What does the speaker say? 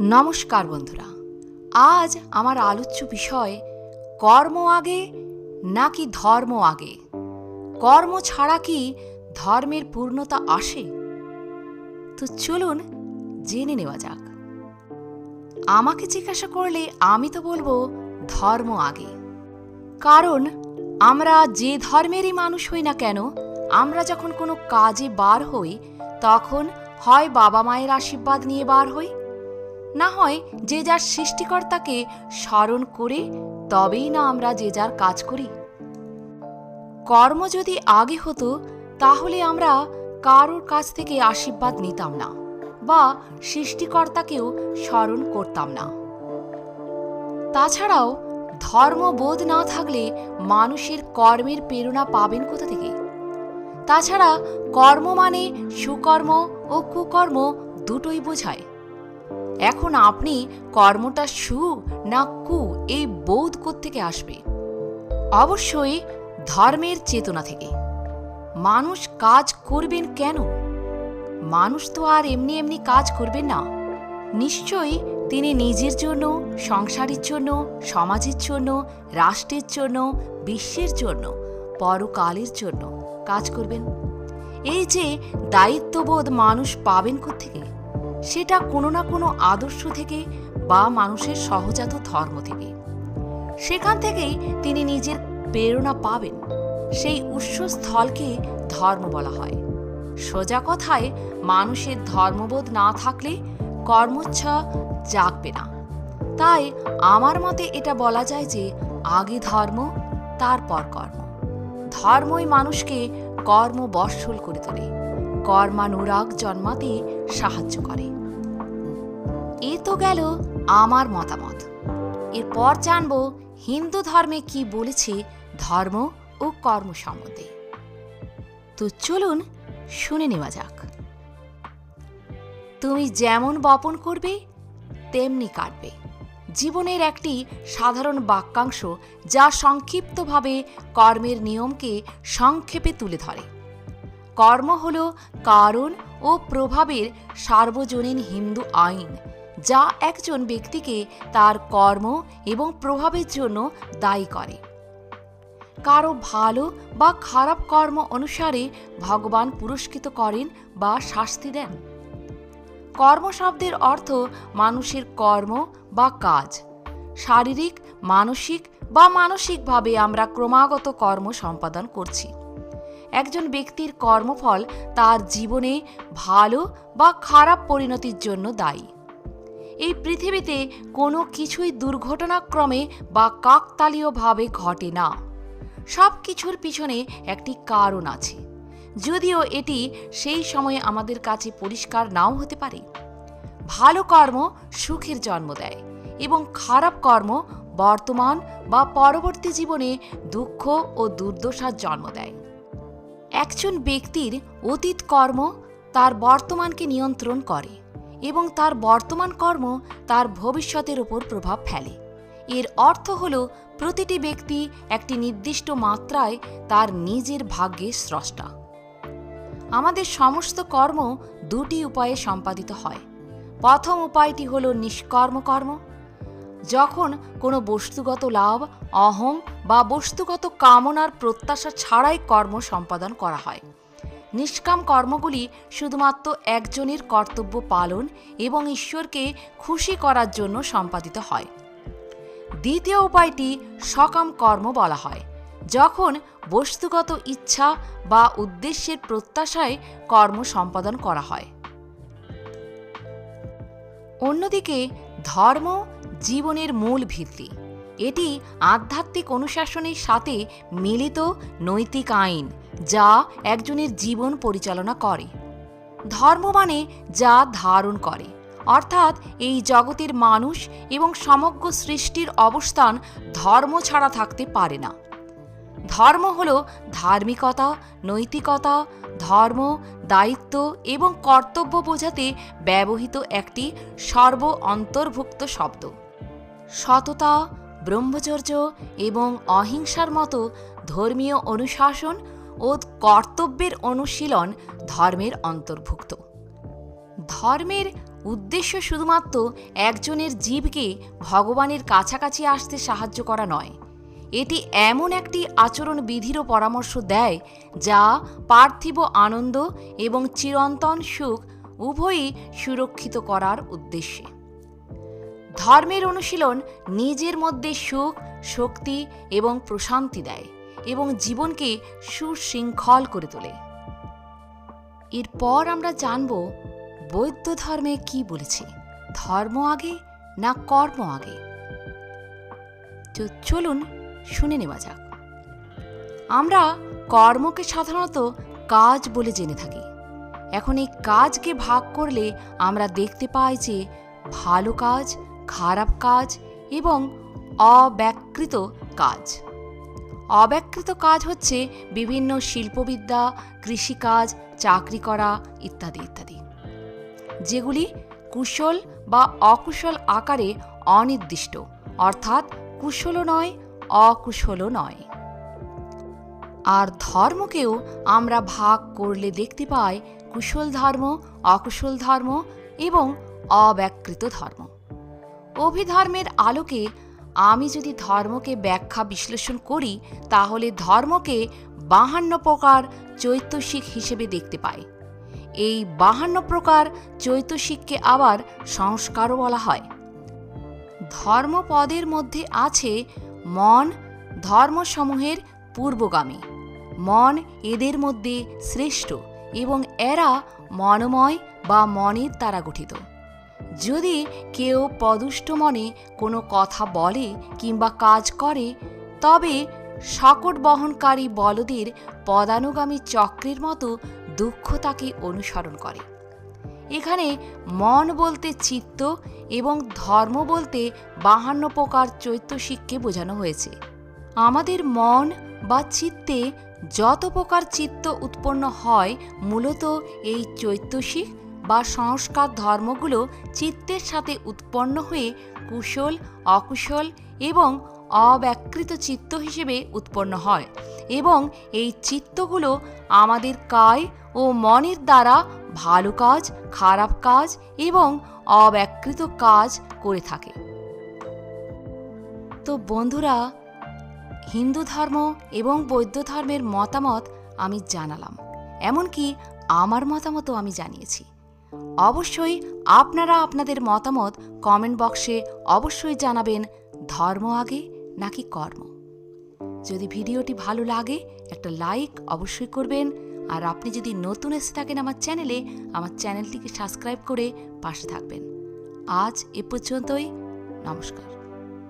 নমস্কার বন্ধুরা। আজ আমার আলোচ্য বিষয়, কর্ম আগে নাকি ধর্ম আগে? কর্ম ছাড়া কি ধর্মের পূর্ণতা আসে? তো চলুন জেনে নেওয়া যাক। আমাকে জিজ্ঞাসা করলে আমি তো বলব ধর্ম আগে। কারণ আমরা যে ধর্মেরই মানুষ হই না কেন, আমরা যখন কোনো কাজে বার হই, তখন হয় বাবা মায়ের আশীর্বাদ নিয়ে বার হই না হয় যে যার সৃষ্টিকর্তাকে স্মরণ করে তবেই না আমরা যে যার কাজ করি। কর্ম যদি আগে হতো, তাহলে আমরা কারোর কাছ থেকে আশীর্বাদ নিতাম না বা সৃষ্টিকর্তাকেও স্মরণ করতাম না। তাছাড়াও ধর্মবোধ না থাকলে মানুষের কর্মের প্রেরণা পাবেন কোথা থেকে? তাছাড়া কর্ম মানে সুকর্ম ও কুকর্ম দুটোই বোঝায়। এখন আপনি কর্মটা সু না কু এই বোধ থেকে আসবে? অবশ্যই ধর্মের চেতনা থেকে। মানুষ কাজ করবেন কেন? মানুষ তো আর এমনি এমনি কাজ করবেন না। নিশ্চয়ই তিনি নিজের জন্য, সংসারের জন্য, সমাজের জন্য, রাষ্ট্রের জন্য, বিশ্বের জন্য, পরকালের জন্য কাজ করবেন। এই যে দায়িত্ববোধ মানুষ পাবেন থেকে সেটা কোনো না কোনো আদর্শ থেকে বা মানুষের সহজাত ধর্ম থেকে। সেখান থেকেই তিনি নিজের প্রেরণা পাবেন। সেই উৎসস্থলকে ধর্ম বলা হয়। সোজা কথায়, মানুষের ধর্মবোধ না থাকলে কর্মচ্ছা জাগবে না। তাই আমার মতে এটা বলা যায় যে, আগে ধর্ম, তারপর কর্ম। ধর্মই মানুষকে কর্মবৎসল করে তোলে। কর্মানুরাগ জন্মাতে সাহায্য করে। এ তো গেল আমার মতামত। এরপর জানব হিন্দু ধর্মে কি বলেছে ধর্ম ও কর্ম সম্বন্ধে। তো চলুন শুনে নেওয়া যাক। তুমি যেমন বপন করবে, তেমনি কাটবে। জীবনের একটি সাধারণ বাক্যাংশ যা সংক্ষিপ্তভাবে কর্মের নিয়মকে সংক্ষেপে তুলে ধরে। কর্ম হল কারণ ও প্রভাবের সার্বজনীন হিন্দু আইন, যা একজন ব্যক্তিকে তার কর্ম এবং প্রভাবের জন্য দায়ী করে। কারও ভালো বা খারাপ কর্ম অনুসারে ভগবান পুরস্কৃত করেন বা শাস্তি দেন। কর্ম শব্দের অর্থ মানুষের কর্ম বা কাজ। শারীরিক, মানসিক বা মানসিকভাবে আমরা ক্রমাগত কর্ম সম্পাদন করছি। একজন ব্যক্তির কর্মফল তার জীবনে ভালো বা খারাপ পরিণতির জন্য দায়ী। এই পৃথিবীতে কোনো কিছুই দুর্ঘটনাক্রমে বা কাকতালীয়ভাবে ঘটে না। সব কিছুর পিছনে একটি কারণ আছে। যদিও এটি সেই সময়ে আমাদের কাছে পরিষ্কার নাও হতে পারে। ভালো কর্ম সুখের জন্ম দেয় এবং খারাপ কর্ম বর্তমান বা পরবর্তী জীবনে দুঃখ ও দুর্দশার জন্ম দেয়। একজন ব্যক্তির অতীত কর্ম তার বর্তমানকে নিয়ন্ত্রণ করে এবং তার বর্তমান কর্ম তার ভবিষ্যতের উপর প্রভাব ফেলে। এর অর্থ হল, প্রতিটি ব্যক্তি একটি নির্দিষ্ট মাত্রায় তার নিজের ভাগ্যের স্রষ্টা। আমাদের সমস্ত কর্ম দুটি উপায়ে সম্পাদিত হয়। প্রথম উপায়টি হল নিষ্কর্ম কর্ম যখন কোনো বস্তুগত লাভ, অহং বা বস্তুগত কামনার প্রত্যাশা ছাড়াই কর্ম সম্পাদন করা হয়। নিষ্কাম কর্মগুলি শুধুমাত্র একজনের কর্তব্য পালন এবং ঈশ্বরকে খুশি করার জন্য সম্পাদিত হয়। দ্বিতীয় উপায়টি সকাম কর্ম বলা হয়। যখন বস্তুগত ইচ্ছা বা উদ্দেশ্যের প্রত্যাশায় কর্ম সম্পাদন করা হয়। অন্যদিকে ধর্ম জীবনের মূল ভিত্তি। এটি আধ্যাত্মিক অনুশাসনের সাথে মিলিত নৈতিক আইন, যা একজনের জীবন পরিচালনা করে। ধর্ম মানে যা ধারণ করে। অর্থাৎ এই জগতের মানুষ এবং সমগ্র সৃষ্টির অবস্থান ধর্ম ছাড়া থাকতে পারে না। ধর্ম হল ধার্মিকতা, নৈতিকতা, ধর্ম, দায়িত্ব এবং কর্তব্য বোঝাতে ব্যবহৃত একটি সর্ব অন্তর্ভুক্ত শব্দ। সততা, ব্রহ্মচর্য এবং অহিংসার মতো ধর্মীয় অনুশাসন ও কর্তব্যের অনুশীলন ধর্মের অন্তর্ভুক্ত। ধর্মের উদ্দেশ্য শুধুমাত্র একজনের জীবকে ভগবানের কাছাকাছি আসতে সাহায্য করা নয়। এটি এমন একটি আচরণ বিধিরও পরামর্শ দেয় যা পার্থিব আনন্দ এবং চিরন্তন সুখ উভয়ই সুরক্ষিত করার উদ্দেশ্যে। ধর্মের অনুশীলন নিজের মধ্যে সুখ, শক্তি এবং প্রশান্তি দেয় এবং জীবনকে সুশৃঙ্খল করে তোলে। এরপর আমরা জানব বৌদ্ধ ধর্মে কি বলেছে, ধর্ম আগে না কর্ম আগে? তো চলুন শুনে নেওয়া যাক। আমরা কর্মকে সাধারণত কাজ বলে জেনে থাকি। এখন এই কাজকে ভাগ করলে আমরা দেখতে পাই যে ভালো কাজ খারাপ কাজ এবং অব্যাকৃত কাজ। অব্যাকৃত কাজ হচ্ছে বিভিন্ন শিল্পবিদ্যা, কৃষিকাজ, চাকরি করা ইত্যাদি ইত্যাদি। যেগুলি কুশল বা অকুশল আকারে অনির্দিষ্ট, অর্থাৎ কুশলও নয়, অকুশলও নয়। আর ধর্মকেও আমরা ভাগ করলে দেখতে পাই কুশল ধর্ম, অকুশল ধর্ম এবং অব্যাকৃত ধর্ম। অভিধর্মের আলোকে আমি যদি ধর্মকে ব্যাখ্যা বিশ্লেষণ করি, তাহলে ধর্মকে বাহান্ন প্রকার চৈতসিক হিসেবে দেখতে পাই। এই বাহান্ন প্রকার চৈতসিককে আবার সংস্কারও বলা হয়। ধর্মপদের মধ্যে আছে মন ধর্মসমূহের পূর্বগামী। মন এদের মধ্যে শ্রেষ্ঠ এবং এরা মনময় বা মনের দ্বারা গঠিত। যদি কেউ পদুষ্ট মনে কোনো কথা বলে কিংবা কাজ করে, তবে সকট বহনকারী বলদের পদানুগামী চক্রের মতো দুঃখ তাকে অনুসরণ করে। এখানে মন বলতে চিত্ত এবং ধর্ম বলতে বাহান্ন প্রকার চৈত্যশিককে বোঝানো হয়েছে। আমাদের মন বা চিত্তে যত প্রকার চিত্ত উৎপন্ন হয়, মূলত এই চৈত্যশিক বা সংস্কার ধর্মগুলো চিত্তের সাথে উৎপন্ন হয়ে কুশল, অকুশল এবং অব্যাকৃত চিত্ত হিসেবে উৎপন্ন হয় এবং এই চিত্তগুলো আমাদের কায় ও মনের দ্বারা ভালো কাজ, খারাপ কাজ এবং অব্যাকৃত কাজ করে থাকে। তো বন্ধুরা, হিন্দু ধর্ম এবং বৌদ্ধ ধর্মের মতামত আমি জানালাম। এমনকি আমার মতামতও আমি জানিয়েছি। অবশ্যই আপনারা আপনাদের মতামত কমেন্ট বক্সে অবশ্যই জানাবেন, ধর্ম আগে নাকি কর্ম? যদি ভিডিওটি ভালো লাগে, একটা লাইক অবশ্যই করবেন, আর আপনি যদি নতুন এসে থাকেন আমার চ্যানেলে আমার চ্যানেলটিকে সাবস্ক্রাইব করে পাশে থাকবেন। আজ এ পর্যন্তই, নমস্কার।